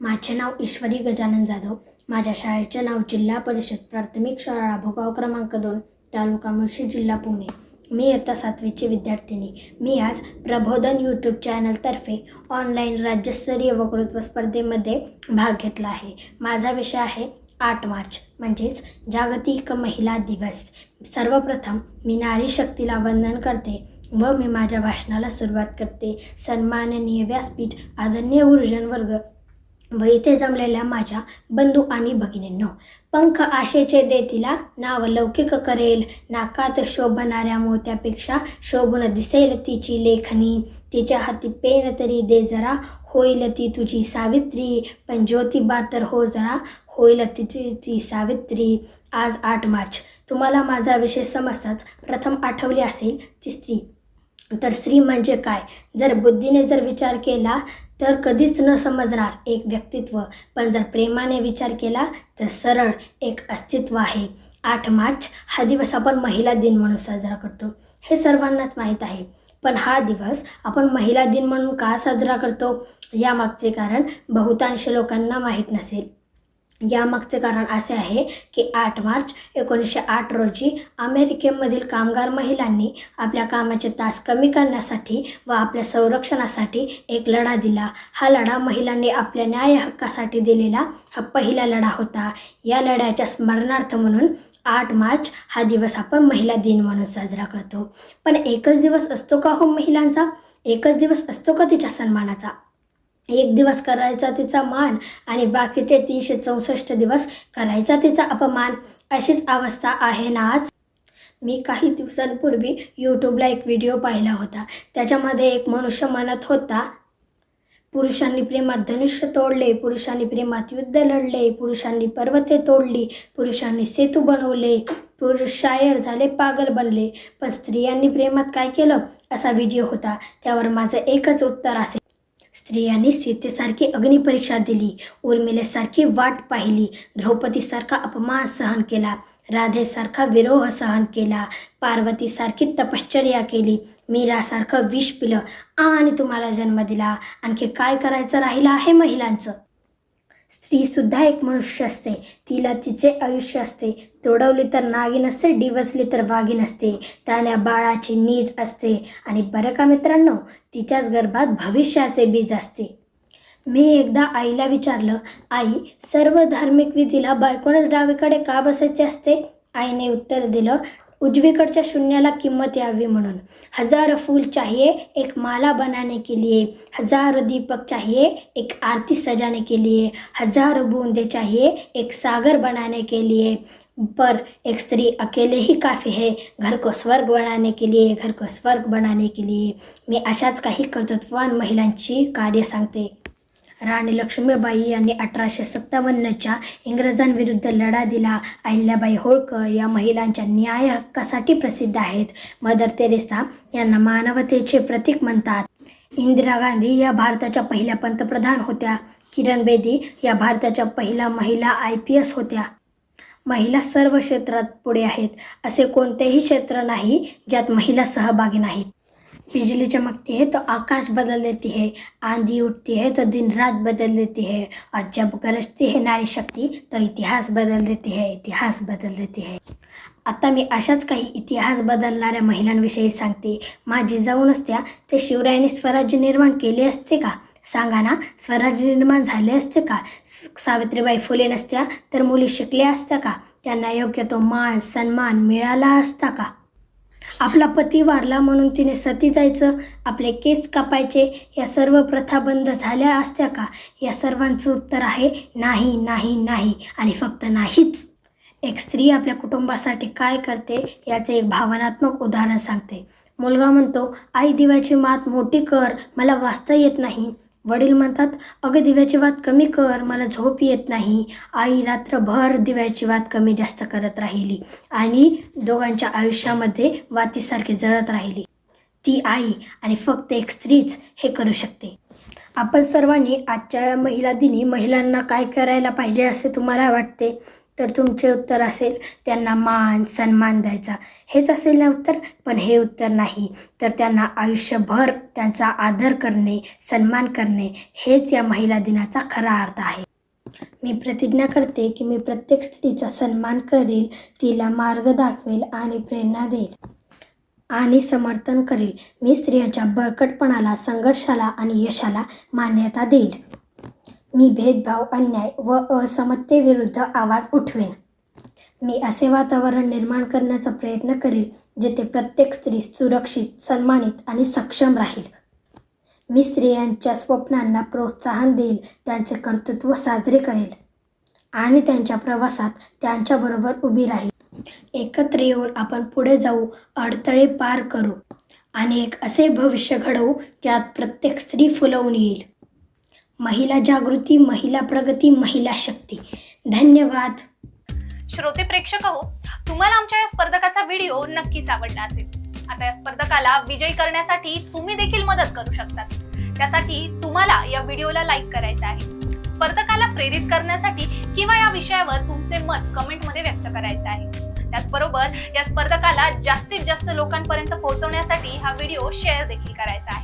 माझे नाव ईश्वरी गजानन जाधव. माझ्या शाळेचे नाव जिल्हा परिषद प्राथमिक शाळा भोगाव क्रमांक दोन तालुका मुळशी जिल्हा पुणे. मी इयत्ता सातवीची विद्यार्थिनी. मी आज प्रबोधन यूट्यूब चॅनलतर्फे ऑनलाईन राज्यस्तरीय वक्तृत्व स्पर्धेमध्ये भाग घेतला आहे. माझा विषय आहे आठ मार्च म्हणजेच जागतिक महिला दिवस. सर्वप्रथम मी नारी शक्तीला वंदन करते व मी माझ्या भाषणाला सुरुवात करते. सन्माननीय व्यासपीठ आदरणीय गुरुजन वर्ग व इथे जमलेल्या माझ्या बंधू आणि भगिनींनो पंख आशेचे दे तिला नाव लौकिक करेल नाकात शोभणाऱ्या मोत्यापेक्षा शोभून दिसेल तिची लेखनी तिच्या हाती पेन तरी दे जरा होईल ती तुझी सावित्री. पण ज्योतिबा तर हो जरा होईल तिची ती सावित्री. आज आठ मार्च. तुम्हाला माझा विषय समजताच प्रथम आठवली असेल ती स्त्री. तर स्त्री म्हणजे काय? जर बुद्धीने जर विचार केला तर कधीच न समजणार एक व्यक्तित्व. पण जर प्रेमाने विचार केला तर सरळ एक अस्तित्व आहे. आठ मार्च हा दिवस आपण महिला दिन म्हणून साजरा करतो. हे सर्वांनाच माहीत आहे. पण हा दिवस आपण महिला दिन म्हणून का साजरा करतो? यामागचे कारण बहुतांश लोकांना माहीत नसेल. यामागचे कारण असे आहे की आठ मार्च एकोणीसशे आठ रोजी अमेरिकेमधील कामगार महिलांनी आपल्या कामाचे तास कमी करण्यासाठी व आपल्या संरक्षणासाठी एक लढा दिला. हा लढा महिलांनी आपल्या न्याय हक्कासाठी दिलेला हा पहिला लढा होता. या लढ्याच्या स्मरणार्थ म्हणून आठ मार्च हा दिवस आपण महिला दिन म्हणून साजरा करतो. पण एकच दिवस असतो का हो महिलांचा? एकच दिवस असतो का तिच्या सन्मानाचा? एक दिवस करायचा तिचा मान आणि बाकीचे तीनशे चौसष्ट दिवस करायचा तिचा अपमान. अशीच अवस्था आहे ना आज? मी काही दिवसांपूर्वी यूट्यूबला एक व्हिडिओ पाहिला होता. त्याच्यामध्ये एक मनुष्य म्हणत होता पुरुषांनी प्रेमात धनुष्य तोडले पुरुषांनी प्रेमात युद्ध लढले पुरुषांनी पर्वते तोडली पुरुषांनी सेतू बनवले पुरुष शायर झाले पागल बनले. पण स्त्रियांनी प्रेमात काय केलं? असा व्हिडिओ होता. त्यावर माझं एकच उत्तर असेल. स्त्रियांनी सीतेसारखी अग्निपरीक्षा दिली उर्मिलेसारखी वाट पाहिली द्रौपदीसारखा अपमान सहन केला राधेसारखा विरोह सहन केला पार्वतीसारखी तपश्चर्या केली मीरासारखं विष पिलं आणि तुम्हाला जन्म दिला. आणखी काय करायचं राहिलं आहे महिलांचं? स्त्रीसुद्धा एक मनुष्य असते. तिला तिचे आयुष्य असते. तोडवली तर नागिन असते डिवचली तर वाघीन असते त्याने बाळाची नीज असते. आणि बरं का मित्रांनो तिच्याच गर्भात भविष्याचे बीज असते. मी एकदा आईला विचारलं आई सर्व धार्मिक विधीला बायकोनच डावीकडे का बसायचे असते? आईने उत्तर दिलं उजवीकडच्या शून्याला किंमत यावी म्हणून. हजार फूल चाहिए एक माला बनाने के लिए. हजार दीपक चाहिए एक आरती सजाने के लिए. हजार बूंदे चाहिए एक सागर बनाने के लिए. पर एक स्त्री अकेले ही काफ़ी है घर को स्वर्ग बनाने के लिए घर को स्वर्ग बनाने के लिए. मी अशाच काही कर्तृत्ववान महिलांची कार्य सांगते. राणी लक्ष्मीबाई यांनी अठराशे सत्तावन्नच्या इंग्रजांविरुद्ध लढा दिला. अहिल्याबाई होळकर या महिलांच्या न्याय हक्कासाठी प्रसिद्ध आहेत. मदर तेरेसा यांना मानवतेचे प्रतीक म्हणतात. इंदिरा गांधी या भारताच्या पहिल्या पंतप्रधान होत्या. किरण बेदी या भारताच्या पहिल्या महिला आय पी एस होत्या. महिला सर्व क्षेत्रात पुढे आहेत. असे कोणतेही क्षेत्र नाही ज्यात महिला सहभागी नाहीत. बिजली चमकती है तो आकाश बदल देती है आंधी उठती है तो दिन रात बदल देती है और जब गरजती है नारी शक्ती तो इतिहास बदल देती है इतिहास बदल देती है। आता मी अशाच काही इतिहास बदलणाऱ्या महिलांविषयी सांगते. माझी जाऊ नसत्या ते शिवरायांनी स्वराज्य निर्माण केले असते का? सांगा ना स्वराज्य निर्माण झाले असते का? सावित्रीबाई फुले नसत्या तर मुली शिकल्या असत्या का? त्यांना योग्य तो मान सन्मान मिळाला असता का? आपला पती वारला म्हणून तिने सती जायचं आपले केस कापायचे या सर्व प्रथा बंद झाल्या असत्या का? या सर्वांचं उत्तर आहे नाही नाही नाही आणि फक्त नाहीच. एक स्त्री आपल्या कुटुंबासाठी काय करते याचे एक भावनात्मक उदाहरण सांगते. मुलगा म्हणतो आई दिव्याची मात मोठी कर मला वाचता येत नाही. वडील म्हणतात अगं दिव्याची वात कमी कर मला झोप येत नाही. आई रात्रभर दिव्याची वात कमी जास्त करत राहिली आणि दोघांच्या आयुष्यामध्ये वातीसारखी जळत राहिली. ती आई आणि फक्त एक स्त्रीच हे करू शकते. आपण सर्वांनी आजच्या महिला दिनी महिलांना काय करायला पाहिजे असे तुम्हाला वाटते? तर तुमचे उत्तर असेल त्यांना मान सन्मान द्यायचा. हेच असेल ना उत्तर पण हे उत्तर नाही. तर त्यांना आयुष्यभर त्यांचा आदर करणे सन्मान करणे हेच या महिला दिनाचा खरा अर्थ आहे. मी प्रतिज्ञा करते की मी प्रत्येक स्त्रीचा सन्मान करेल तिला मार्ग दाखवेल आणि प्रेरणा देईल आणि समर्थन करेल. मी स्त्रियांच्या बळकटपणाला संघर्षाला आणि यशाला मान्यता देईल. मी भेदभाव अन्याय व असमतेविरुद्ध आवाज उठवेन. मी असे वातावरण निर्माण करण्याचा प्रयत्न करेल जेथे प्रत्येक स्त्री सुरक्षित सन्मानित आणि सक्षम राहील. मी स्त्रियांच्या स्वप्नांना प्रोत्साहन देईल त्यांचे कर्तृत्व साजरे करेल आणि त्यांच्या प्रवासात त्यांच्याबरोबर उभी राहील. एकत्र येऊन आपण पुढे जाऊ अडथळे पार करू आणि एक असे भविष्य घडवू ज्यात प्रत्येक स्त्री फुलवून येईल. महिला जागृती महिला प्रगती महिला शक्ती. धन्यवाद. श्रोते प्रेक्षक हो तुम्हाला आमच्या या स्पर्धकाचा व्हिडिओ नक्कीच आवडला असेल. आता या स्पर्धकाला विजयी करण्यासाठी तुम्ही देखील मदत करू शकता त्यासाठी तुम्हाला या व्हिडिओला लाईक करायचं आहे. स्पर्धकाला प्रेरित करण्यासाठी किंवा या विषयावर तुमचे मत कमेंटमध्ये व्यक्त करायचं आहे. त्याचबरोबर या स्पर्धकाला जास्तीत जास्त लोकांपर्यंत पोहोचवण्यासाठी हा व्हिडिओ शेअर देखील करायचा आहे.